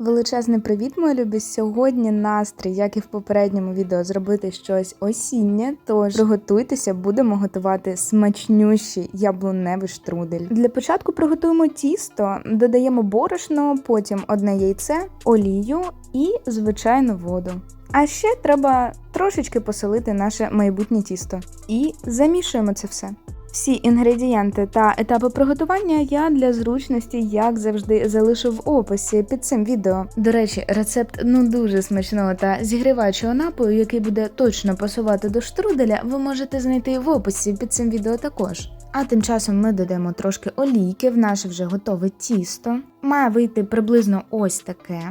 Величезний привіт, мої любі! Сьогодні настрій, як і в попередньому відео, зробити щось осіннє. Тож приготуйтеся, будемо готувати смачнющий яблуневий штрудель. Для початку приготуємо тісто, додаємо борошно, потім одне яйце, олію і звичайну воду. А ще треба трошечки посолити наше майбутнє тісто. І замішуємо це все. Всі інгредієнти та етапи приготування я для зручності, як завжди, залишу в описі під цим відео. До речі, рецепт ну дуже смачного та зігріваючого напою, який буде точно пасувати до штруделя, ви можете знайти в описі під цим відео також. А тим часом ми додаємо трошки олійки в наше вже готове тісто. Має вийти приблизно ось таке.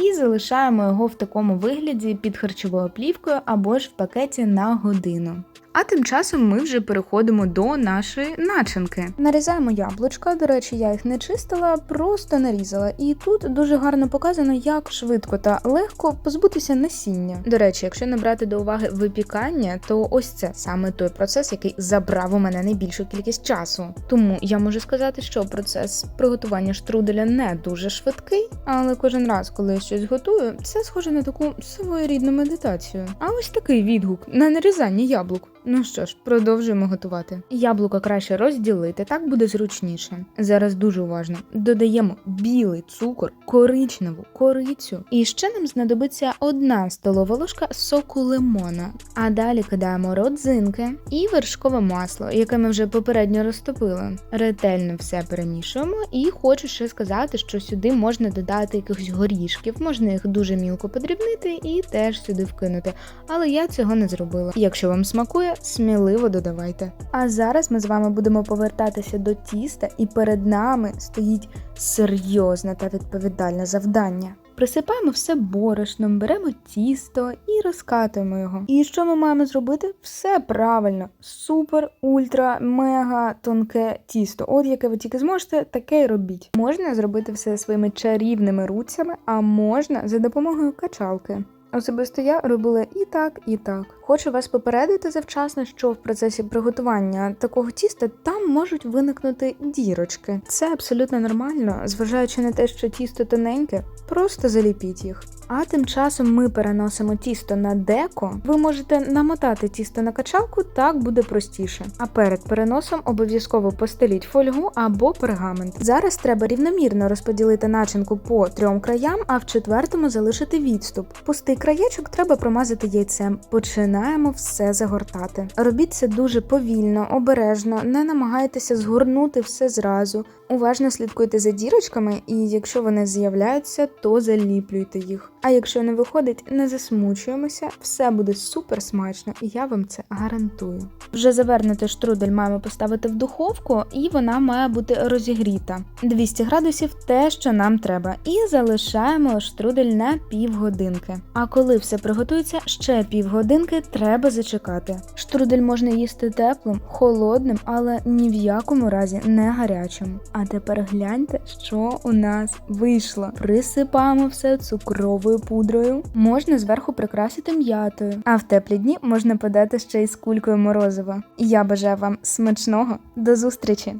І залишаємо його в такому вигляді під харчовою плівкою або ж в пакеті на годину. А тим часом ми вже переходимо до нашої начинки. Нарізаємо яблучка. До речі, я їх не чистила, просто нарізала. І тут дуже гарно показано, як швидко та легко позбутися насіння. До речі, якщо не брати до уваги випікання, то ось це саме той процес, який забрав у мене найбільшу кількість часу. Тому я можу сказати, що процес приготування штруделя не дуже швидкий, але кожен раз, коли я щось готую, це схоже на таку своєрідну медитацію. А ось такий відгук на нарізання яблук. Ну що ж, продовжуємо готувати. Яблука краще розділити, так буде зручніше. Зараз дуже уважно. Додаємо білий цукор, коричневу корицю. І ще нам знадобиться одна столова ложка соку лимона. А далі кидаємо родзинки і вершкове масло, яке ми вже попередньо розтопили. Ретельно все перемішуємо, і хочу ще сказати, що сюди можна додати якихось горішків, можна їх дуже мілко подрібнити і теж сюди вкинути. Але я цього не зробила. Якщо вам смакує, сміливо додавайте. А зараз ми з вами будемо повертатися до тіста, і перед нами стоїть серйозне та відповідальне завдання. Присипаємо все борошном, беремо тісто і розкатуємо його. І що ми маємо зробити? Все правильно, супер, ультра, мега тонке тісто. От яке ви тільки зможете, таке й робіть. Можна зробити все своїми чарівними руцями, а можна за допомогою качалки. Особисто я робила і так, і так. Хочу вас попередити завчасно, що в процесі приготування такого тіста там можуть виникнути дірочки. Це абсолютно нормально, зважаючи на те, що тісто тоненьке, просто заліпіть їх. А тим часом ми переносимо тісто на деко. Ви можете намотати тісто на качалку, так буде простіше. А перед переносом обов'язково постеліть фольгу або пергамент. Зараз треба рівномірно розподілити начинку по трьом краям, а в четвертому залишити відступ. Пустий краєчок треба промазати яйцем. Починаємо все загортати. Робіть це дуже повільно, обережно, не намагайтеся згорнути все зразу. Уважно слідкуйте за дірочками, і якщо вони з'являються, то заліплюйте їх. А якщо не виходить, не засмучуємося, все буде супер смачно, і я вам це гарантую. Вже завернути штрудель маємо поставити в духовку, і вона має бути розігріта. 200 градусів те, що нам треба, і залишаємо штрудель на півгодинки. А коли все приготується, ще півгодинки треба зачекати. Штрудель можна їсти теплим, холодним, але ні в якому разі не гарячим. А тепер гляньте, що у нас вийшло. Присипаємо все цукровою пудрою. Можна зверху прикрасити м'ятою, а в теплі дні можна подати ще й з кулькою морозива. Я бажаю вам смачного. До зустрічі!